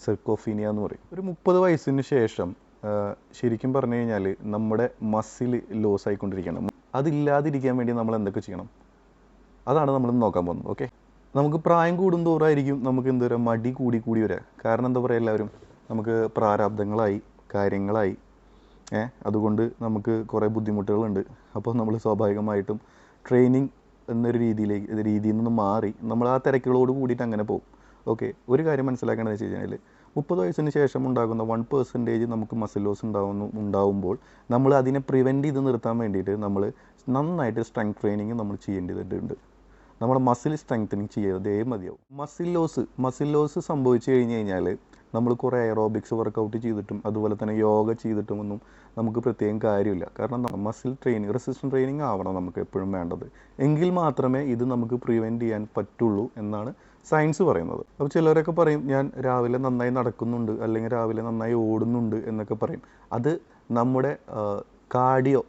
സെർക്കോഫീനിയ എന്ന് പറയും. ഒരു മുപ്പത് വയസ്സിന് ശേഷം ശരിക്കും പറഞ്ഞു കഴിഞ്ഞാൽ നമ്മുടെ മസിൽ ലോസ് ആയിക്കൊണ്ടിരിക്കണം അതില്ലാതിരിക്കാൻ വേണ്ടി നമ്മൾ എന്തൊക്കെ ചെയ്യണം? അതാണ് നമ്മൾ നോക്കാൻ പോകുന്നത് ഓക്കെ? നമുക്ക് പ്രായം കൂടുന്തോറായിരിക്കും നമുക്ക് എന്താ പറയുക മടി കൂടി കൂടി വരിക കാരണം എന്താ പറയുക എല്ലാവരും നമുക്ക് പ്രാരാബ്ദങ്ങളായി കാര്യങ്ങളായി ഏ? അതുകൊണ്ട് നമുക്ക് കുറേ ബുദ്ധിമുട്ടുകളുണ്ട്. അപ്പോൾ നമ്മൾ സ്വാഭാവികമായിട്ടും ട്രെയിനിങ് എന്നൊരു രീതിയിലേക്ക് രീതിയിൽ നിന്ന് മാറി നമ്മൾ ആ തിരക്കുകളോട് കൂടിയിട്ട് അങ്ങനെ പോകും. ഓക്കെ ഒരു കാര്യം മനസ്സിലാക്കേണ്ടത് വെച്ച് കഴിഞ്ഞാൽ മുപ്പത് വയസ്സിന് ശേഷം ഉണ്ടാകുന്ന വൺ പെർസെന്റേജ് നമുക്ക് മസിൽ ലോസ് ഉണ്ടാവുന്നു ഉണ്ടാവുമ്പോൾ നമ്മൾ അതിനെ പ്രിവെന്റ് ചെയ്ത് നിർത്താൻ വേണ്ടിയിട്ട് നമ്മൾ നന്നായിട്ട് സ്ട്രെങ്ത് ട്രെയിനിങ് നമ്മൾ ചെയ്യേണ്ടതുണ്ട്. നമ്മൾ മസിൽ സ്ട്രെങ്തനിങ് ചെയ്യാതെ മതിയാവും. മസിൽ ലോസ് മസിൽ ലോസ് സംഭവിച്ചു കഴിഞ്ഞ് കഴിഞ്ഞാൽ നമ്മൾ കുറേ എറോബിക്സ് വർക്കൗട്ട് ചെയ്തിട്ടും അതുപോലെ തന്നെ യോഗ ചെയ്തിട്ടും ഒന്നും നമുക്ക് പ്രത്യേകം കാര്യമില്ല. കാരണം മസിൽ ട്രെയിനിങ് റെസിസ്റ്റൻസ് ട്രെയിനിങ് ആവണം നമുക്ക് എപ്പോഴും വേണ്ടത്. എങ്കിൽ മാത്രമേ ഇത് നമുക്ക് പ്രിവെന്റ് ചെയ്യാൻ പറ്റുള്ളൂ എന്നാണ് സയൻസ് പറയുന്നത്. അപ്പോൾ ചിലരൊക്കെ പറയും ഞാൻ രാവിലെ നന്നായി നടക്കുന്നുണ്ട് അല്ലെങ്കിൽ രാവിലെ നന്നായി ഓടുന്നുണ്ട് എന്നൊക്കെ പറയും. അത് നമ്മുടെ കാർഡിയോ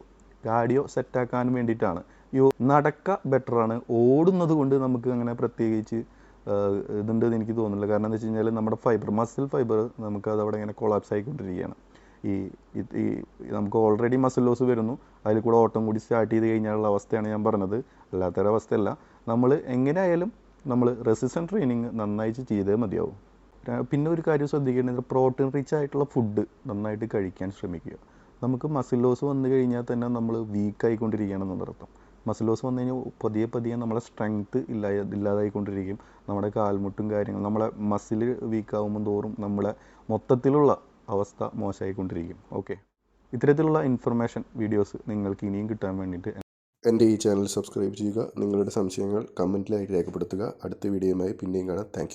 കാർഡിയോ സെറ്റാക്കാൻ വേണ്ടിയിട്ടാണ്. യോ നടക്ക ബെറ്ററാണ് ഓടുന്നത് കൊണ്ട് നമുക്ക് അങ്ങനെ പ്രത്യേകിച്ച് ആഹ് ഇതുണ്ടെന്ന് എനിക്ക് തോന്നുന്നില്ല. കാരണം എന്താ വെച്ച് കഴിഞ്ഞാൽ നമ്മുടെ ഫൈബർ മസിൽ ഫൈബർ നമുക്ക് അത് അവിടെ ഇങ്ങനെ കൊളാപ്സ് ആയിക്കൊണ്ടിരിക്കുകയാണ്. ഈ ഈ നമുക്ക് ഓൾറെഡി മസിൽ ലോസ് വരുന്നു. അതിൽ കൂടെ ഓട്ടം കൂടി സ്റ്റാർട്ട് ചെയ്ത് കഴിഞ്ഞാലുള്ള അവസ്ഥയാണ് ഞാൻ പറഞ്ഞത്. അല്ലാത്തൊരവസ്ഥയല്ല. നമ്മൾ എങ്ങനെയായാലും നമ്മൾ റെസിസ്റ്റന്റ് ട്രെയിനിങ് നന്നായിട്ട് ചെയ്തേ മതിയാവും. പിന്നെ ഒരു കാര്യം ശ്രദ്ധിക്കേണ്ടത് പ്രോട്ടീൻ റിച്ച് ആയിട്ടുള്ള ഫുഡ് നന്നായിട്ട് കഴിക്കാൻ ശ്രമിക്കുക. നമുക്ക് മസിൽ ലോസ് വന്നു കഴിഞ്ഞാൽ തന്നെ നമ്മൾ വീക്ക് ആയിക്കൊണ്ടിരിക്കുകയാണെന്ന് അർത്ഥം മസിൽ ലോസ് വന്നു കഴിഞ്ഞാൽ പതിയെ പതിയെ നമ്മളെ സ്ട്രെങ്ത് ഇല്ലാ ഇല്ലാതായിക്കൊണ്ടിരിക്കും. നമ്മുടെ കാൽമുട്ടും കാര്യങ്ങളും നമ്മളെ മസിൽ വീക്ക് ആകുമ്പോൾ തോറും നമ്മളെ മൊത്തത്തിലുള്ള അവസ്ഥ മോശമായിക്കൊണ്ടിരിക്കും ഓക്കെ ഇത്തരത്തിലുള്ള ഇൻഫർമേഷൻ വീഡിയോസ് നിങ്ങൾക്ക് ഇനിയും കിട്ടാൻ വേണ്ടിയിട്ട് എന്റെ ഈ ചാനൽ സബ്സ്ക്രൈബ് ചെയ്യുക. നിങ്ങളുടെ സംശയങ്ങൾ കമന്റിലായിട്ട് രേഖപ്പെടുത്തുക. അടുത്ത വീഡിയോയുമായി പിന്നെയും കാണാം. താങ്ക്